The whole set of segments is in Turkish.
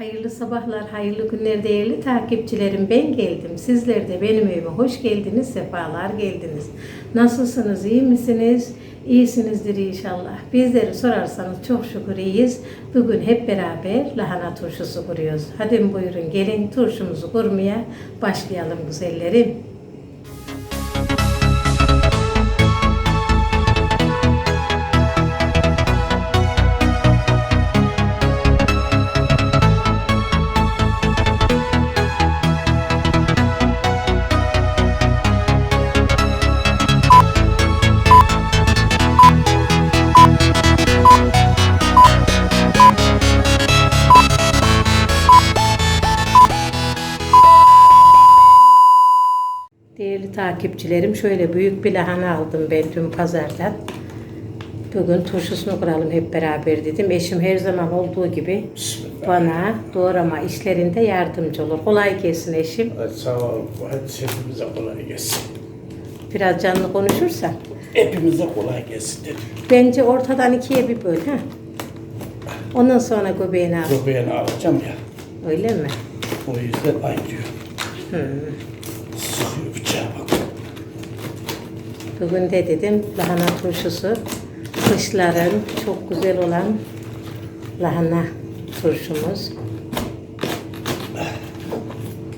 Hayırlı sabahlar, hayırlı günler değerli takipçilerim. Ben geldim. Sizler de benim evime hoş geldiniz, sefalar geldiniz. Nasılsınız, iyi misiniz? İyisinizdir inşallah. Bizleri sorarsanız çok şükür iyiyiz. Bugün hep beraber lahana turşusu kuruyoruz. Hadi buyurun gelin turşumuzu kurmaya başlayalım güzellerim. Takipçilerim şöyle büyük bir lahana aldım ben dün pazardan. Bugün turşusunu kuralım hep beraber dedim. Eşim her zaman olduğu gibi bana doğrama işlerinde yardımcı olur. Kolay gelsin eşim. Hadi sağ ol. Hadi hepimize kolay gelsin. Biraz canlı konuşursa. Hepimize kolay gelsin dedim. Bence ortadan ikiye bir böl. Ha? Ondan sonra göbeğini al. Göbeğini alacağım ya. Öyle mi? O yüzden ay diyor. Sıkıyor bıçağa bak. Bugün de dedim lahana turşusu. Kışların çok güzel olan lahana turşumuz.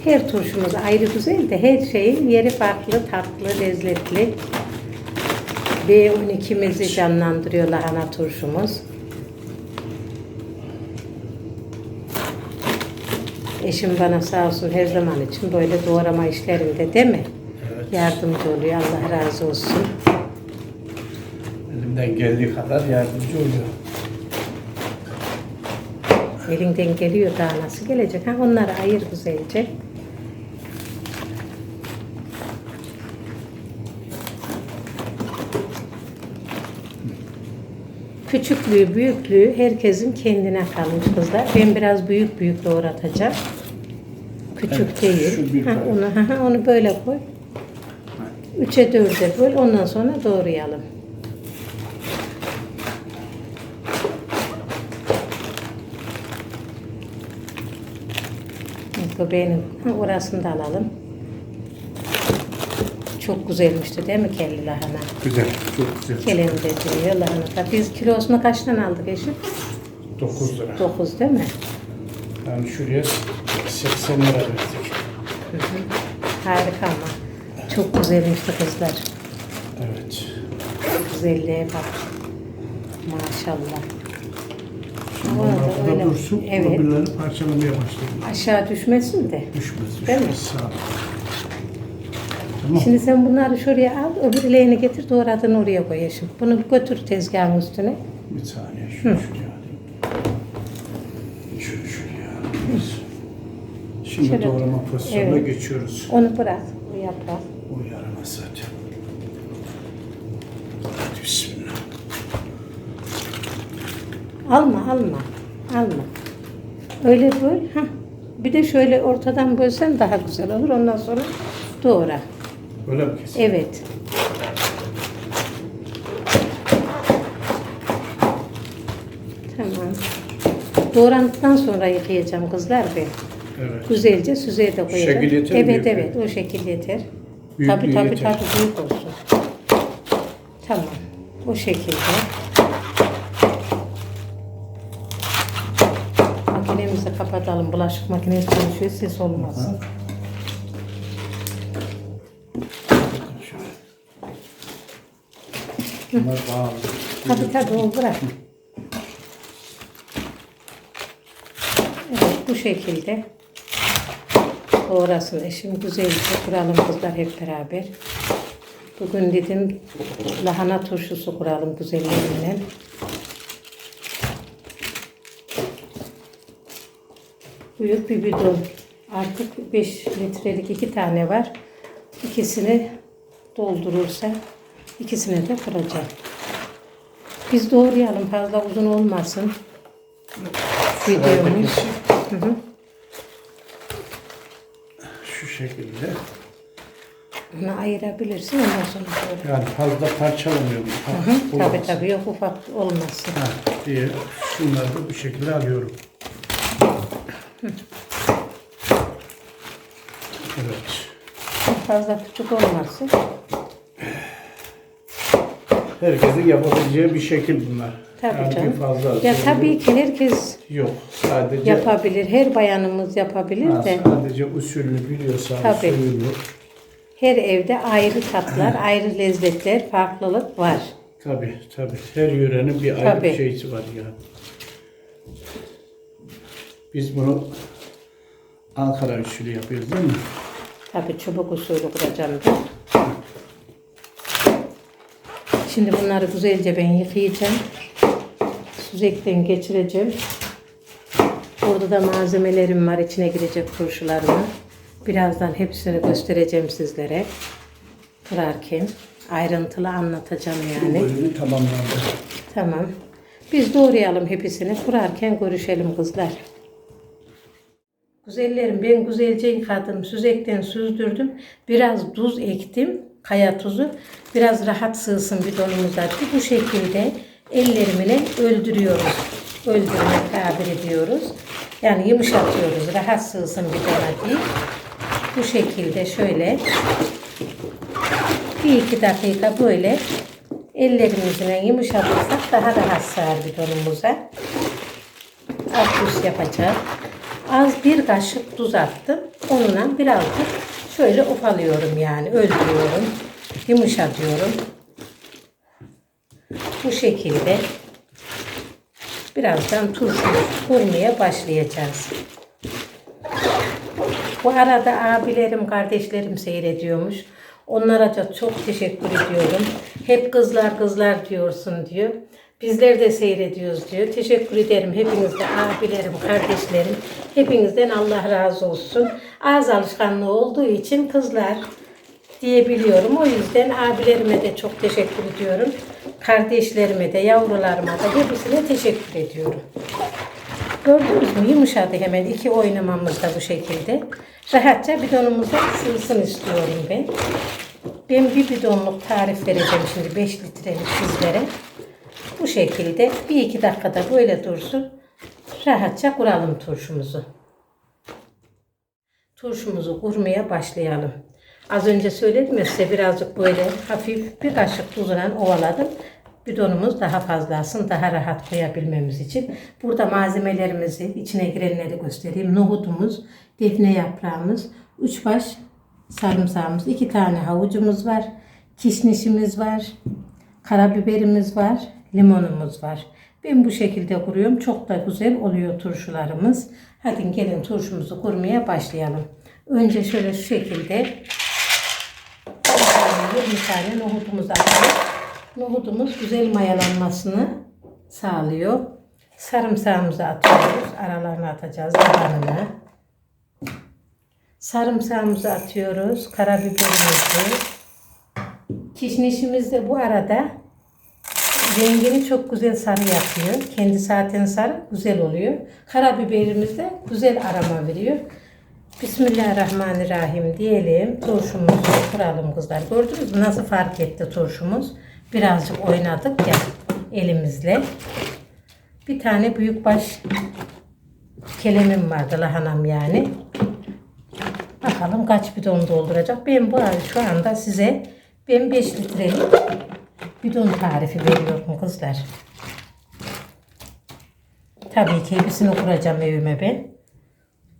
Her turşumuz ayrı güzel de her şeyin yeri farklı, tatlı, lezzetli. B12'mizi canlandırıyor lahana turşumuz. Eşim bana sağ olsun her zaman için böyle doğrama işlerinde değil mi? Yardımcı oluyor. Allah razı olsun. Elimden geldiği kadar yardımcı oluyor. Elinden geliyor daha nasıl gelecek? Ha, onları ayır güzelce. Küçüklüğü, büyüklüğü herkesin kendine kalmış kızlar. Ben biraz büyük büyük doğratacağım. Küçük Evet, değil. Ha, onu, ha, onu böyle koy. Üçe dörde böl. Ondan sonra doğrayalım. Göbeğinin ha, orasını da alalım. Çok güzelmişti değil mi kelli lahana? Güzel, çok güzel. Kelinde diyor lahana. da. Biz kilosunu kaçtan aldık eşim? 9 lira. 9 değil mi? Yani şuraya 80 lira verdik. Harika ama. Çok güzelmişti kızlar. Evet. Güzelliğe bak. Maşallah. Burada öyle- dursun. Evet. Öbürlerini parçalamaya başlayalım. Aşağı düşmesin de. Düşmez, Değil mi? düşmez. Sağ ol. Tamam. Şimdi sen bunları şuraya al, öbür ileğini getir, doğradığını oraya koy eşim. Bunu götür tezgahın üstüne. Bir saniye şunu şuraya alayım. Şunu şuraya alayım. Şimdi Şöyle- doğrama pozisyonuna Evet. geçiyoruz. Onu bırak, o yaprak. Zaten. Hadi bismillah. Alma, alma, alma. Öyle böl, ha. Bir de şöyle ortadan bölsen daha güzel olur. Ondan sonra doğra. Öyle mi kesin? Evet. Tamam. Doğrandıktan sonra yıkayacağım kızlar ben. Evet. Güzelce süzeye de koyacağım. şekil yeter mi Evet büyüklüğü? evet o şekil yeter. Büyüklüğü tabii tabii yeter. tabii büyük olsun. Tamam. O şekilde. Makinemizi kapatalım. Bulaşık makinesi çalışıyor. Ses olmasın. Bunlar bağlı. Tabii tabii o bırak. Evet bu şekilde. Doğrasın eşim güzelce kuralım kızlar hep beraber. Bugün dedim lahana turşusu kuralım güzellerinden. Büyük bir bidon. Artık 5 litrelik iki tane var. İkisini doldurursa ikisine de kuracağım. Biz doğrayalım fazla uzun olmasın. Videomuz. Hı hı şu şekilde. Bunu ayırabilirsin ondan sonra böyle. Yani fazla parçalamıyorum. Hı hı, tabii tabii yok ufak olmasın. Ha, diye şunları da bu şekilde alıyorum. Hı. Evet. Fazla küçük olmasın. Herkesin yapabileceği bir şekil bunlar. Tabii yani canım. Fazla Ya tabii ki herkes Yok. Sadece yapabilir. Her bayanımız yapabilir ha, de. sadece usulünü biliyorsa Tabii. usulünü. Her evde ayrı tatlar, ayrı lezzetler, farklılık var. Tabii tabii. Her yörenin bir ayrı Tabii. bir şeysi var ya. Biz bunu Ankara usulü yapıyoruz değil mi? Tabii çubuk usulü kuracağım da. Şimdi bunları güzelce ben yıkayacağım. Süzekten geçireceğim. Burada da malzemelerim var. içine girecek turşularımı. Birazdan hepsini göstereceğim sizlere. Kırarken. Ayrıntılı anlatacağım Bu yani. bölümü tamamlandı. Tamam. Biz doğrayalım hepsini. Kurarken görüşelim kızlar. Güzellerim ben güzelce yıkadım. Süzekten süzdürdüm. Biraz tuz ektim. Kaya tuzu. Biraz rahat sığsın bidonumuza. Bu şekilde ellerimle öldürüyoruz. Öldürme tabir ediyoruz. Yani yumuşatıyoruz. Rahat sığsın bidona diye. Bu şekilde şöyle bir iki dakika böyle ellerimizle yumuşatırsak daha rahat sığar bidonumuza. Alt üst yapacağız. Az bir kaşık tuz attım. Onunla birazcık şöyle ufalıyorum yani. Öldürüyorum. Yumuşatıyorum. Bu şekilde birazdan turşu kurmaya başlayacağız. Bu arada abilerim, kardeşlerim seyrediyormuş. Onlara da çok teşekkür ediyorum. Hep kızlar kızlar diyorsun diyor. Bizler de seyrediyoruz diyor. Teşekkür ederim hepinizde abilerim, kardeşlerim. Hepinizden Allah razı olsun. Ağız alışkanlığı olduğu için kızlar diyebiliyorum. O yüzden abilerime de çok teşekkür ediyorum. Kardeşlerime de, yavrularıma da hepsine teşekkür ediyorum. Gördünüz mü? Yumuşadı hemen. iki oynamamız da bu şekilde. Rahatça bidonumuza sığsın istiyorum ben. Ben bir bidonluk tarif vereceğim şimdi 5 litrelik sizlere. Bu şekilde bir iki dakikada böyle dursun. Rahatça kuralım turşumuzu. Turşumuzu kurmaya başlayalım. Az önce söyledim ya size birazcık böyle hafif bir kaşık tuzla ovaladım. Bidonumuz daha fazla alsın, daha rahat koyabilmemiz için. Burada malzemelerimizi, içine girenleri göstereyim. Nohutumuz, defne yaprağımız, üç baş sarımsağımız, iki tane havucumuz var, kişnişimiz var, karabiberimiz var, limonumuz var. Ben bu şekilde kuruyorum. Çok da güzel oluyor turşularımız. Hadi gelin turşumuzu kurmaya başlayalım. Önce şöyle şu şekilde 20 tane nohutumuzu atıyoruz. Nohutumuz güzel mayalanmasını sağlıyor. Sarımsağımızı atıyoruz. Aralarına atacağız. Zamanını. Sarımsağımızı atıyoruz. Karabiberimizi. Kişnişimiz de bu arada rengini çok güzel sarı yapıyor. Kendi zaten sarı güzel oluyor. Karabiberimiz de güzel aroma veriyor. Bismillahirrahmanirrahim diyelim. Turşumuzu kuralım kızlar. Gördünüz mü nasıl fark etti turşumuz? Birazcık oynadık ya elimizle. Bir tane büyükbaş kelemim vardı lahanam yani. Bakalım kaç bidon dolduracak. Ben bu şu anda size ben 5 litrelik bidon tarifi veriyorum kızlar. Tabii ki hepsini kuracağım evime ben.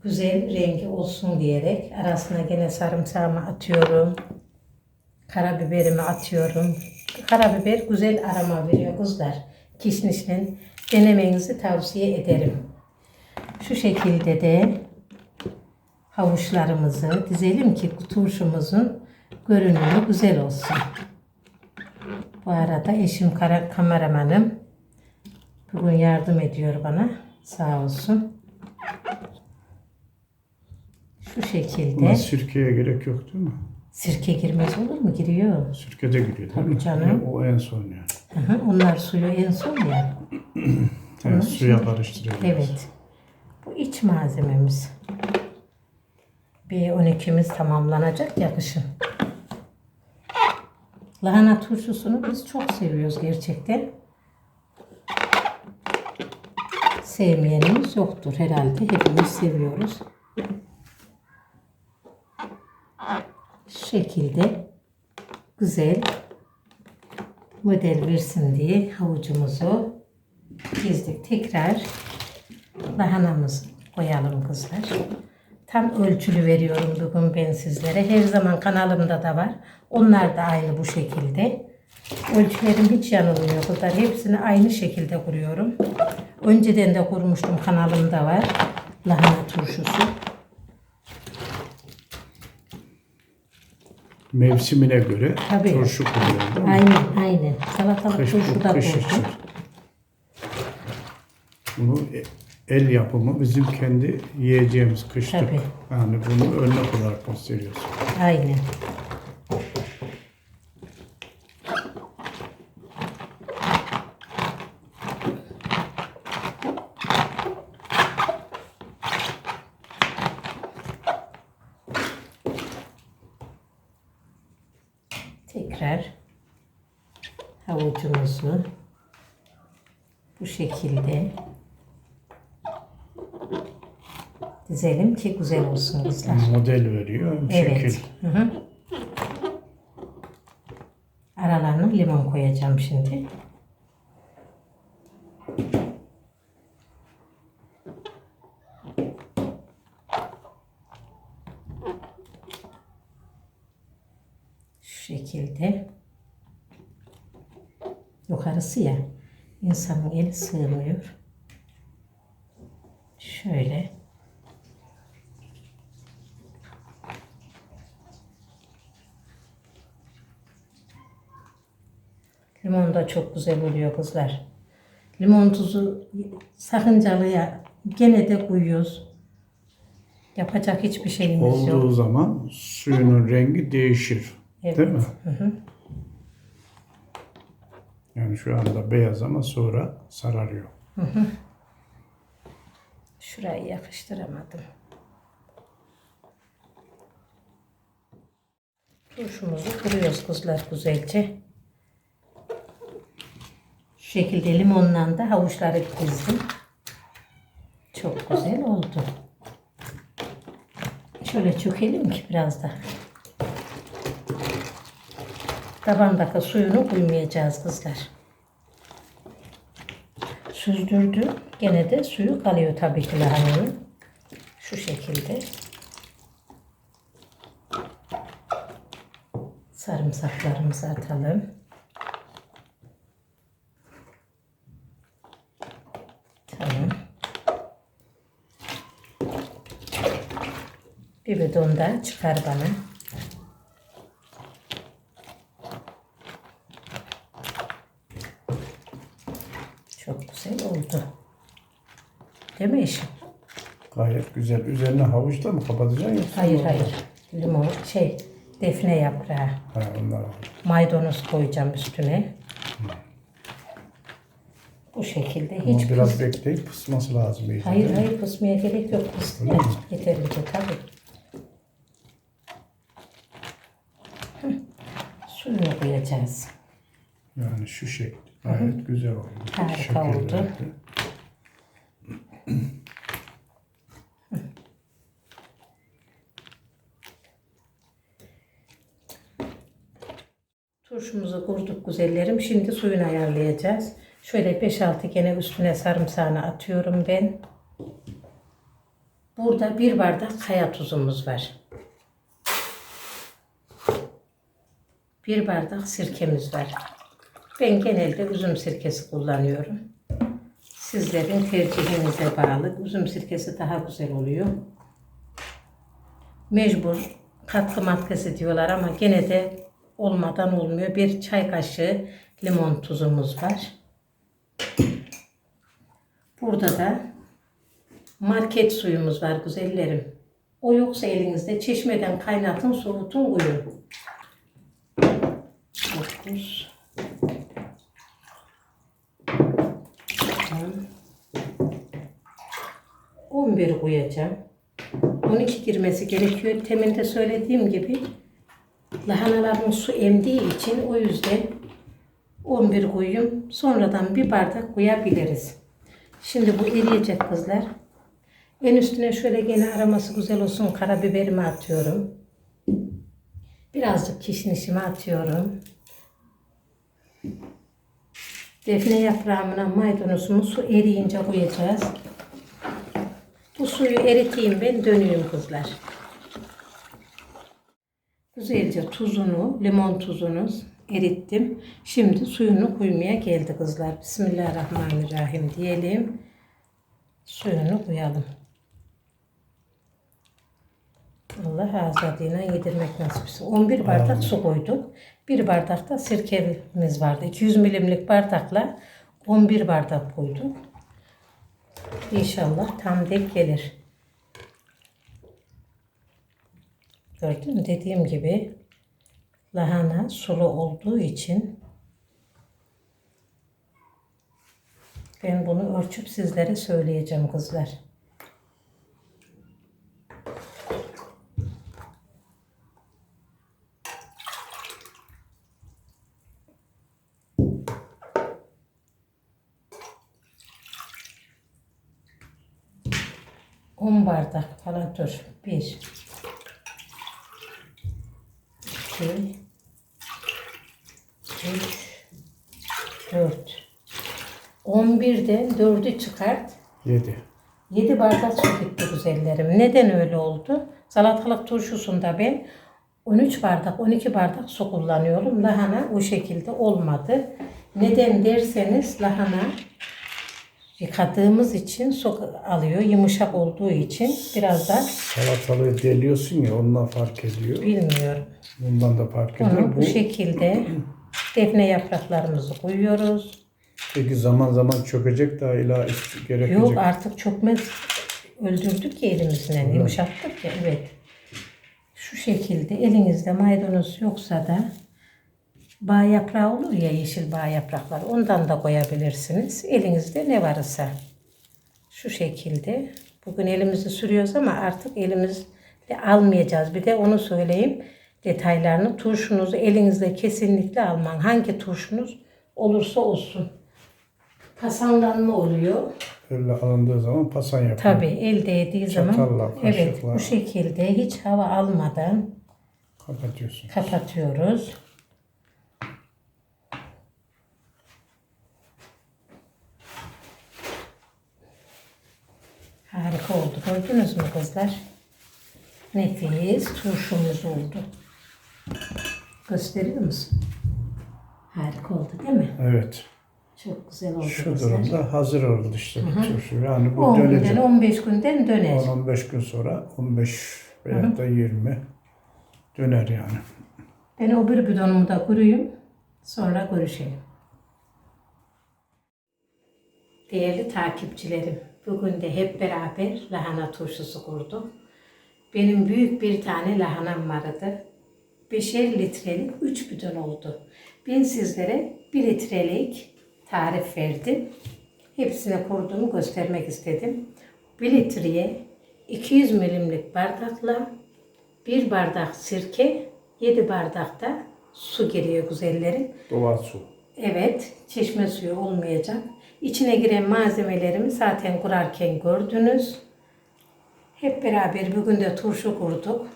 Güzel rengi olsun diyerek arasına gene sarımsağımı atıyorum. Karabiberimi atıyorum. Karabiber güzel aroma veriyor kızlar. Kişnişle denemenizi tavsiye ederim. Şu şekilde de havuçlarımızı dizelim ki turşumuzun görünümü güzel olsun. Bu arada eşim kameramanım bugün yardım ediyor bana. Sağ olsun. Şu şekilde. Buna sirkeye gerek yok değil mi? Sirke girmez olur mu? Giriyor. Sirke de giriyor değil Tabii mi? canım. O en son yani. Hı hı, Onlar suyu en son ya. Evet, suya karıştırıyoruz. Evet. Bu iç malzememiz. B12'miz tamamlanacak ya kışın. Lahana turşusunu biz çok seviyoruz gerçekten. Sevmeyenimiz yoktur herhalde. Hepimiz seviyoruz. Şekilde güzel model versin diye havucumuzu dizdik. Tekrar lahanamızı koyalım kızlar. Tam ölçülü veriyorum bugün ben sizlere. Her zaman kanalımda da var. Onlar da aynı bu şekilde. Ölçülerim hiç yanılmıyor kızlar. Hepsini aynı şekilde kuruyorum. Önceden de kurmuştum kanalımda var. Lahana turşusu. Mevsimine göre Tabii. turşu kuruyor değil mi? Aynen aynen. Salatalık Kış turşu da kış için. Bunu e- el yapımı bizim kendi yiyeceğimiz kışlık. Tabii. Yani bunu örnek olarak gösteriyoruz. Aynen. Tekrar havucumuzu bu şekilde dizelim ki güzel olsun kızlar. Model veriyor. Evet. Şekil. Hı hı. Aralarına limon koyacağım şimdi. Şu şekilde. Yukarısı ya. insanın eli sığmıyor. Şöyle. Limon da çok güzel oluyor kızlar. Limon tuzu sakıncalıya gene de koyuyoruz. Yapacak hiçbir şeyimiz yok. Olduğu zaman suyunun rengi değişir. Evet. Değil mi? Yani şu anda beyaz ama sonra sararıyor. Şurayı yakıştıramadım. Turşumuzu kuruyoruz kızlar güzelce. Şekilde limonla da havuçları dizdim. Çok güzel oldu. Şöyle çökelim ki biraz da. Tabandaki suyunu koymayacağız kızlar. Süzdürdü. Gene de suyu kalıyor tabii ki lahananın. Şu şekilde. Sarımsaklarımızı atalım. Tamam. Bir bidon da çıkar bana. Çok güzel oldu. Değil mi eşim? Gayet güzel. Üzerine havuçla mı kapatacaksın yoksa? Hayır hayır. Limon şey defne yaprağı. Ha, onlar Maydanoz koyacağım üstüne. Bu şekilde Ama hiç biraz pıs- bekleyip pısması lazım. Hayır hayır pısmaya gerek yok. Pısmaya yeterince tabii. Hı. Koyacağız. Yani şu şekil. Gayet güzel oldu. Harika oldu. Turşumuzu kurduk güzellerim. Şimdi suyunu ayarlayacağız. Şöyle 5-6 gene üstüne sarımsağını atıyorum ben. Burada bir bardak kaya tuzumuz var. Bir bardak sirkemiz var. Ben genelde üzüm sirkesi kullanıyorum. Sizlerin tercihinize bağlı. Üzüm sirkesi daha güzel oluyor. Mecbur katkı maddesi diyorlar ama gene de olmadan olmuyor. Bir çay kaşığı limon tuzumuz var. Burada da market suyumuz var güzellerim. O yoksa elinizde çeşmeden kaynatın, soğutun, koyun. 9 11 koyacağım. 12 girmesi gerekiyor. Temelde söylediğim gibi lahanaların su emdiği için o yüzden 11 koyayım. Sonradan bir bardak koyabiliriz. Şimdi bu eriyecek kızlar. En üstüne şöyle gene aroması güzel olsun karabiberimi atıyorum. Birazcık kişnişimi atıyorum. Defne yaprağına maydanozumu su eriyince koyacağız. Bu suyu eriteyim ben dönüyorum kızlar. Güzelce tuzunu, limon tuzunu erittim. Şimdi suyunu koymaya geldi kızlar. Bismillahirrahmanirrahim diyelim. Suyunu koyalım. Allah azadına yedirmek nasip etsin. 11 bardak su koyduk. Bir bardak da sirkemiz vardı. 200 milimlik bardakla 11 bardak koyduk. İnşallah tam denk gelir. Gördün mü? Dediğim gibi lahana sulu olduğu için ben bunu ölçüp sizlere söyleyeceğim kızlar. On bardak falan dur. Bir. iki, üç, dört. On birden dördü çıkart. 7. 7 bardak su gitti güzellerim. Neden öyle oldu? Salatalık turşusunda ben 13 bardak, 12 bardak su kullanıyorum. Lahana o şekilde olmadı. Neden derseniz lahana yıkadığımız için su alıyor. Yumuşak olduğu için biraz da Salatalığı deliyorsun ya ondan fark ediyor. bilmiyorum. Bundan da fark ediyor. Onu bu Bu şekilde defne yapraklarımızı koyuyoruz. peki zaman zaman çökecek daha ila ist- gerekecek. Yok artık çökmez. Öldürdük ya elimizle. Yumuşattık ya evet. Şu şekilde elinizde maydanoz yoksa da bağ yaprağı olur ya yeşil bağ yaprakları. Ondan da koyabilirsiniz. Elinizde ne varsa. Şu şekilde. Bugün elimizi sürüyoruz ama artık elimizle almayacağız. Bir de onu söyleyeyim detaylarını. Turşunuzu elinizle kesinlikle alman. Hangi turşunuz olursa olsun. Pasanlanma oluyor. Böyle alındığı zaman pasan yapıyor. Tabii el değdiği zaman Çatalla, evet kaşıkla. bu şekilde hiç hava almadan Kapatıyorsun. kapatıyoruz. Harika oldu. Gördünüz mü kızlar? Nefis turşumuz oldu. Gösteriyor musun? Harika oldu değil mi? Evet. Çok güzel oldu Şu kızlar. durumda hazır oldu işte bu turşu. Yani bu 10 dönecek. günden 15 günden döner. 10-15 gün sonra 15 veya da 20 döner yani. Ben o bir bidonumu da kuruyum. Sonra görüşelim. Değerli takipçilerim, bugün de hep beraber lahana turşusu kurduk. Benim büyük bir tane lahanam vardı. Beşer litrelik 3 bidon oldu. Ben sizlere 1 litrelik tarif verdim. Hepsine kurduğumu göstermek istedim. 1 litreye 200 milimlik bardakla bir bardak sirke, 7 bardak da su giriyor güzellerim. Doğal su. Evet, çeşme suyu olmayacak. İçine giren malzemelerimi zaten kurarken gördünüz. Hep beraber bugün de turşu kurduk.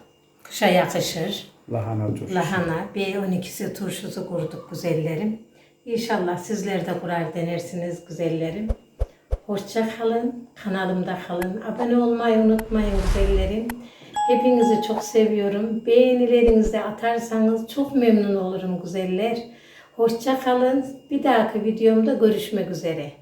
Kışa yakışır. Lahana turşusu. Lahana, B12'si turşusu kurduk güzellerim. İnşallah sizler de kurar denersiniz güzellerim. Hoşça kalın, kanalımda kalın. Abone olmayı unutmayın güzellerim. Hepinizi çok seviyorum. Beğenilerinizi atarsanız çok memnun olurum güzeller. Hoşça kalın. Bir dahaki videomda görüşmek üzere.